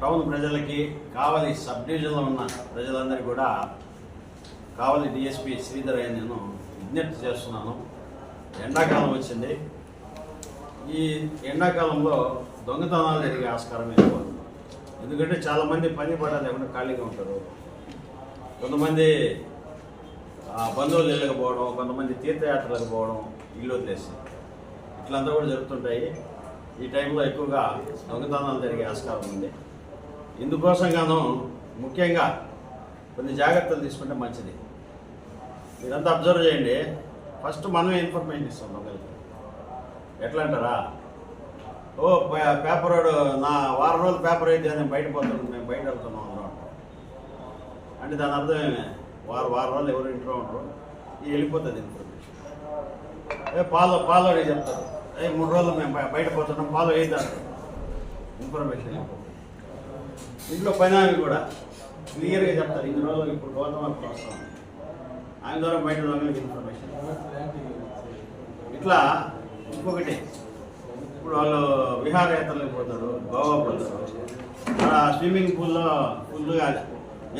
Town ప్రజలకి కావలి sub డివిజన్లో ఉన్న ప్రజలందరికీ కూడా కావలి డిఎస్పి శ్రీధర్ అయ్యి నేను విజ్ఞప్తి చేస్తున్నాను. ఎండాకాలం వచ్చింది. ఈ ఎండాకాలంలో దొంగతనాలు జరిగే ఆస్కారం ఎక్కువ. ఎందుకంటే చాలామంది పని పడ లేకుండా ఖాళీగా ఉంటారు. కొంతమంది బంధువులు వెళ్ళకపోవడం కొంతమంది తీర్థయాత్రలకు పోవడం ఇల్లు వదిలేసి. ఇట్లంతా కూడా జరుగుతుంటాయి. ఈ టైంలో ఎక్కువగా దొంగతనాలు జరిగే ఆస్కారం ఉంది. ఇందుకోసం గాను ముఖ్యంగా కొన్ని జాగ్రత్తలు తీసుకుంటే మంచిది. మీరంతా అబ్జర్వ్ చేయండి. ఫస్ట్ మనమే ఇన్ఫర్మేషన్ ఇస్తాం దొంగలకి ఎట్లా అంటారా ఓ పే- పేపర్ నా వారం రోజులు పేపర్ అయితే నేను బయట పోతున్నాను మేము బయట వెళ్తున్నాం అందరం. అంటే దాని అర్థం ఏమే? వారు వారం రోజులు ఎవరు ఇంట్లో ఉండరు. ఇది వెళ్ళిపోతుంది ఇన్ఫర్మేషన్. ఏ పాలో పాలో చెప్తారు. మూడు రోజులు మేము బయట పోతున్నాం. పాలు వేద్దాం ఇన్ఫర్మేషన్ ఇంట్లో పైన ఆమె కూడా క్లియర్గా చెప్తారు ఇన్ని రోజులు ఇప్పుడు గౌతమ వస్తాం. ఆమె ద్వారా బయట దొంగలకి ఇన్ఫర్మేషన్ ఇట్లా ఇంకొకటి ఇప్పుడు వాళ్ళు విహారయాత్రలకు పోతారు గోవా పోతారు. అక్కడ స్విమ్మింగ్ పూల్లో ఫుల్గా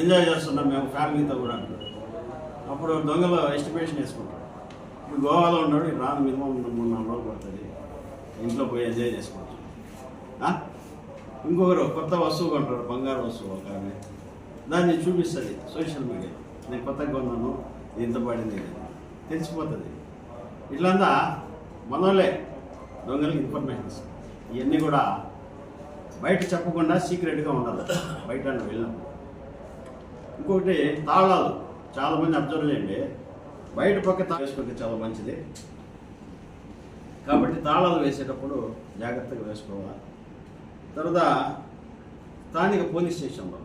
ఎంజాయ్ చేస్తున్నాం మేము ఫ్యామిలీతో కూడా. అప్పుడు దొంగలు ఎస్టిమేషన్ వేసుకుంటాం ఇప్పుడు గోవాలో ఉన్నాడు రాను మినిమం మూడు నాలుగు రోజులు పడుతుంది. ఇంట్లో పోయి ఎంజాయ్ చేసుకోవచ్చు. ఇంకొకరు కొత్త వస్తువు కొంటారు బంగారు వస్తువు ఒక ఆమె. దాన్ని చూపిస్తుంది సోషల్ మీడియాలో నేను కొత్తగా కొన్నాను ఇది ఇంత పడింది తెలిసిపోతుంది. ఇట్లంతా మనోళ్ళే దొంగలకి ఇన్ఫర్మేషన్స్ ఇవన్నీ కూడా బయట చెప్పకుండా సీక్రెట్గా ఉండాలి. బయట వెళ్ళినప్పుడు. ఇంకొకటి తాళాలు. చాలామంది అబ్జర్వ్ చేయండి. బయట పక్క వేసుకోవడం వేసుకుంటే చాలా మంచిది. కాబట్టి తాళాలు వేసేటప్పుడు జాగ్రత్తగా వేసుకోవాలి. తర్వాత స్థానిక పోలీస్ స్టేషన్లో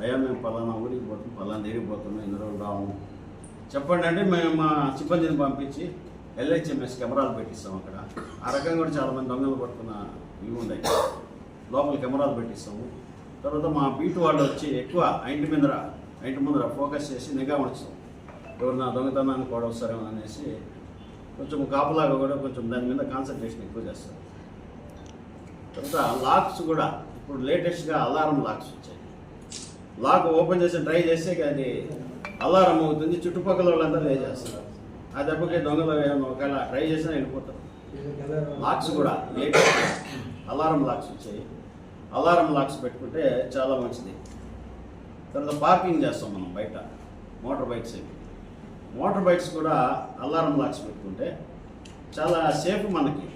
అయ్యా మేము పలానా ఊరికి పోతాం పలానా దగ్గరికి పోతున్నాం ఇన్ని రోజులు రాము. చెప్పండి అంటే మేము మా సిబ్బందిని పంపించి ఎల్హెచ్ఎంఎస్ కెమెరాలు పెట్టిస్తాం అక్కడ. ఆ రకంగా కూడా చాలామంది దొంగలు పట్టుకున్న ఇవి ఉన్నాయి లోపల కెమెరాలు పెట్టిస్తాము. తర్వాత మా బీటు వాళ్ళు వచ్చి ఎక్కువ ఇంటి ముందర ఇంటి ముందర ఫోకస్ చేసి నిఘా ఉంచుతాం. ఎవరు నా దొంగతనానికి కూడా వస్తారేమో అనేసి కొంచెం కాపులాగా కూడా కొంచెం దాని మీద కాన్సన్ట్రేషన్ ఎక్కువ చేస్తారు. తర్వాత లాక్స్ కూడా ఇప్పుడు లేటెస్ట్గా అలారం లాక్స్ వచ్చాయి. లాక్ ఓపెన్ చేసి ట్రై చేస్తే అది అలారం అవుతుంది చుట్టుపక్కల వాళ్ళందరూ లేచేస్తారు ఆ దెబ్బకి దొంగలు ఏమన్నా ఒకవేళ ట్రై చేసినా వెళ్ళిపోతారు. లాక్స్ కూడా లేటెస్ట్ అలారం లాక్స్ వచ్చాయి. అలారం లాక్స్ పెట్టుకుంటే చాలా మంచిది. తర్వాత పార్కింగ్ చేస్తాం మనం బయట మోటార్ బైక్స్ అవి మోటార్ బైక్స్ కూడా అలారం లాక్స్ పెట్టుకుంటే చాలా సేఫ్ మనకి.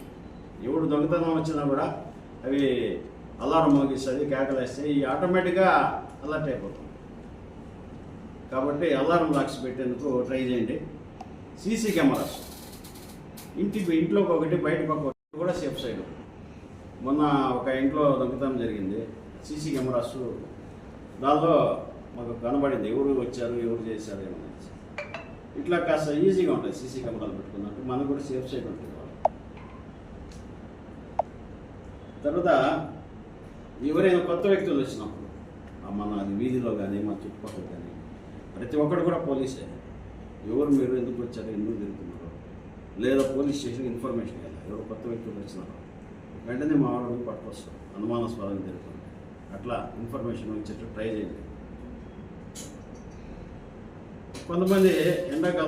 ఎవడు దొంగతనం వచ్చినా కూడా అవి అలారం మోగిస్తుంది కేకలేస్తాయి ఈ ఆటోమేటిక్గా అలర్ట్ అయిపోతుంది కాబట్టి అలారం లాక్స్ పెట్టేందుకు ట్రై చేయండి. CC cameras. ఇంటి ఇంట్లోకి ఒకటి బయట పక్క కూడా సేఫ్ సైడ్. మొన్న ఒక ఇంట్లో దొంగతనం జరిగింది. CC cameras. దానిలో మాకు కనబడింది. ఎవరు వచ్చారు ఎవరు చేశారు ఏమనేసి ఇట్లా కాస్త ఈజీగా ఉంటాయి సీసీ కెమెరాలు పెట్టుకున్నట్టు. మనకు కూడా సేఫ్ సైడ్ ఉంటుంది. తర్వాత ఎవరైనా కొత్త వ్యక్తులు వచ్చినప్పుడు మన అది వీధిలో కానీ మా చుట్టుపక్కల కానీ ప్రతి ఒక్కరు కూడా పోలీసే. ఎవరు మీరు ఎందుకు వచ్చారు ఎందుకు తిరుగుతున్నారు? లేదా పోలీస్ స్టేషన్ ఇన్ఫర్మేషన్ కదా ఎవరు కొత్త వ్యక్తులు వచ్చినారు వెంటనే మా వాళ్ళని పట్టుకొస్తారు అనుమానాస్పదంగా జరుగుతుంది. అట్లా ఇన్ఫర్మేషన్ వచ్చేట్టు ట్రై చేయండి. కొంతమంది ఎండాకాలం